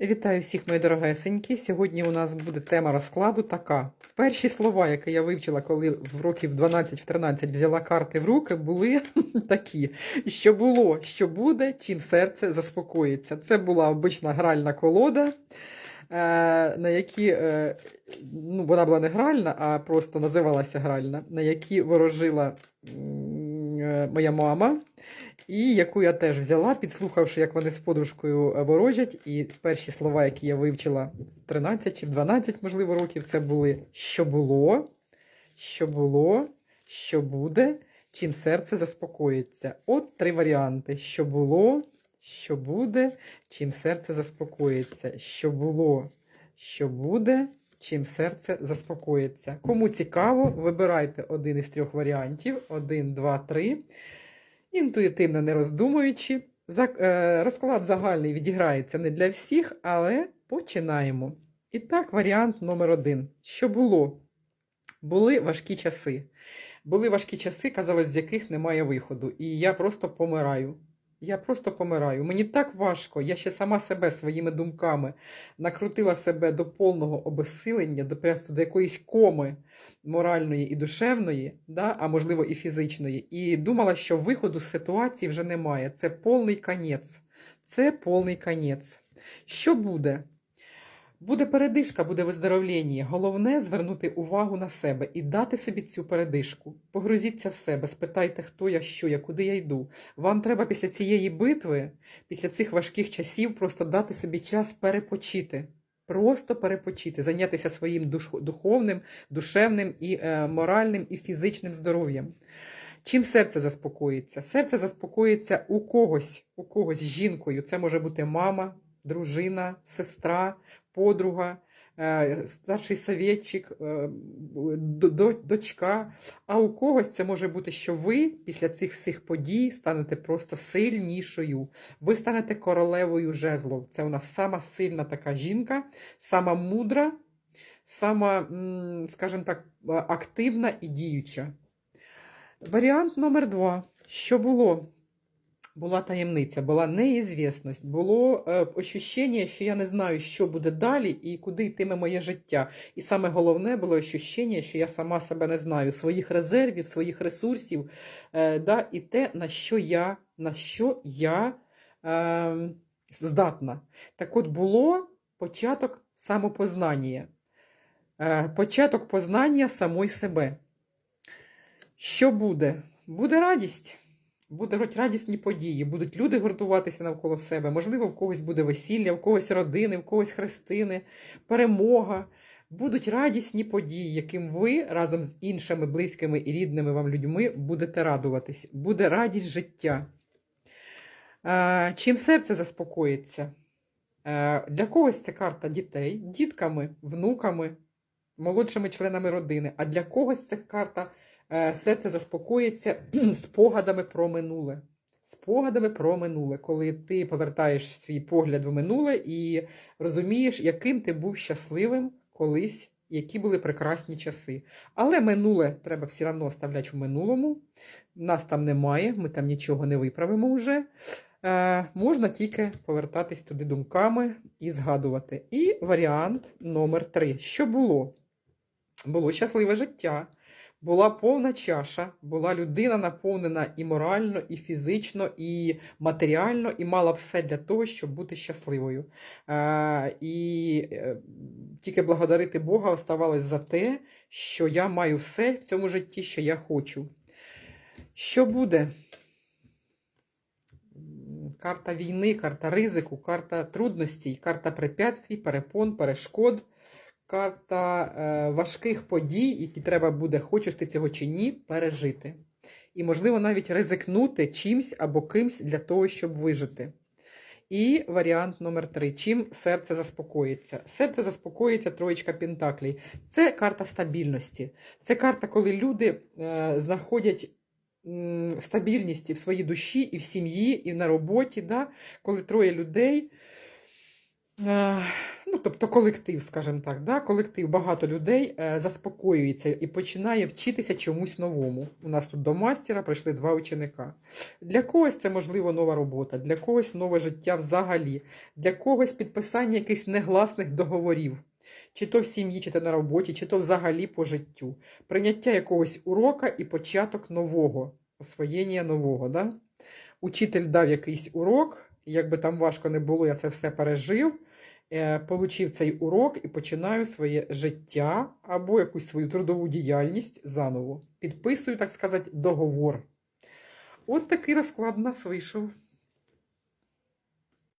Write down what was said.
Вітаю всіх, мої дорогесенькі. Сьогодні у нас буде тема розкладу така. Перші слова, які я вивчила, коли в років 12-13 взяла карти в руки, були такі: що було, що буде, чим серце заспокоїться. Це була обична гральна колода, е, на які, е, ну, вона була не гральна, а просто називалася гральна, на які ворожила моя мама. І яку я теж взяла, підслухавши, як вони з подружкою е, ворожать. І перші слова, які я вивчила в 13 чи в 12, можливо, років, це були що було, що було, що буде, чим серце заспокоїться. От три варіанти: що було, що буде, чим серце заспокоїться. Що було, що буде, чим серце заспокоїться. Кому цікаво, вибирайте один із трьох варіантів: один, два, три. Інтуїтивно не роздумуючи, е, розклад загальний відіграється не для всіх, але починаємо. І так, варіант номер один. Що було? Були важкі часи. Були важкі часи, казалось, з яких немає виходу. І я просто помираю. Я просто помираю. Мені так важко. Я ще сама себе своїми думками накрутила себе до повного обесилення, до просто до якоїсь коми моральної і душевної, да, а можливо і фізичної, і думала, що виходу з ситуації вже немає. Це повний конець. Це повний конець. Що буде? Буде передишка, буде виздоровлення. Головне звернути увагу на себе і дати собі цю передишку. Погрузіться в себе, спитайте, хто я, що я, куди я йду. Вам треба після цієї битви, після цих важких часів, просто дати собі час перепочити. Просто перепочити, зайнятися своїм духовним, душевним і е, моральним і фізичним здоров'ям. Чим серце заспокоїться? Серце заспокоїться у когось, у когось жінкою. Це може бути мама, дружина, сестра, подруга, е, старший совєтчик, е, до- до- дочка. А у когось це може бути, що ви після цих всіх подій станете просто сильнішою. Ви станете королевою жезлов. Це у нас сама сильна така жінка, сама мудра, сама, скажімо так, е, активна і діюча. Варіант номер два. Що було? Була таємниця, була неізвісність, було е, ощущення, що я не знаю, що буде далі і куди йтиме моє життя. І саме головне було ощущення, що я сама себе не знаю, своїх резервів, своїх ресурсів, е, да, і те, на що я, на що я е, здатна. Так от було початок самопознання, е, початок познання самої себе. Що буде? Буде радість. Будуть радісні події, будуть люди гуртуватися навколо себе. Можливо, в когось буде весілля, в когось родини, в когось хрестини, перемога. Будуть радісні події, яким ви разом з іншими близькими і рідними вам людьми будете радуватись. Буде радість життя. Чим серце заспокоїться? Е, Для когось це карта дітей, дітками, внуками, молодшими членами родини, а для когось це карта серце заспокоїться спогадами про минуле. Спогадами про минуле, коли ти повертаєш свій погляд в минуле і розумієш, яким ти був щасливим колись, які були прекрасні часи. Але минуле треба все одно оставляти в минулому. Нас там немає, ми там нічого не виправимо вже. Е, можна тільки повертатись туди думками і згадувати. І варіант номер три. Що було? Було щасливе життя, була повна чаша, була людина наповнена і морально, і фізично, і матеріально, і мала все для того, щоб бути щасливою. Е, і е, тільки благодарити Бога оставалось за те, що я маю все в цьому житті, що я хочу. Що буде? Карта війни, карта ризику, карта трудностей, карта препятствій, перепон, перешкод, карта е, важких подій, які треба буде, хочеш ти цього чи ні, пережити. І, можливо, навіть ризикнути чимсь або кимсь для того, щоб вижити. І варіант номер три. Чим серце заспокоїться? Серце заспокоїться троєчка Пентаклей. Це карта стабільності. Це карта, коли люди е, знаходять стабільність в своїй душі, і в сім'ї, і на роботі. Да? Коли троє людей. Ну, тобто колектив, скажімо так, да? колектив, багато людей е, заспокоюється і починає вчитися чомусь новому. У нас тут до мастера прийшли два ученика. Для когось це, можливо, нова робота, для когось нове життя взагалі, для когось підписання якихось негласних договорів. Чи то в сім'ї, чи то на роботі, чи то взагалі по життю. Прийняття якогось урока і початок нового, освоєння нового. Да? Учитель дав якийсь урок, і як би там важко не було, я це все пережив, получив цей урок і починаю своє життя або якусь свою трудову діяльність заново. Підписую, так сказати, договор. От такий розклад у нас вийшов.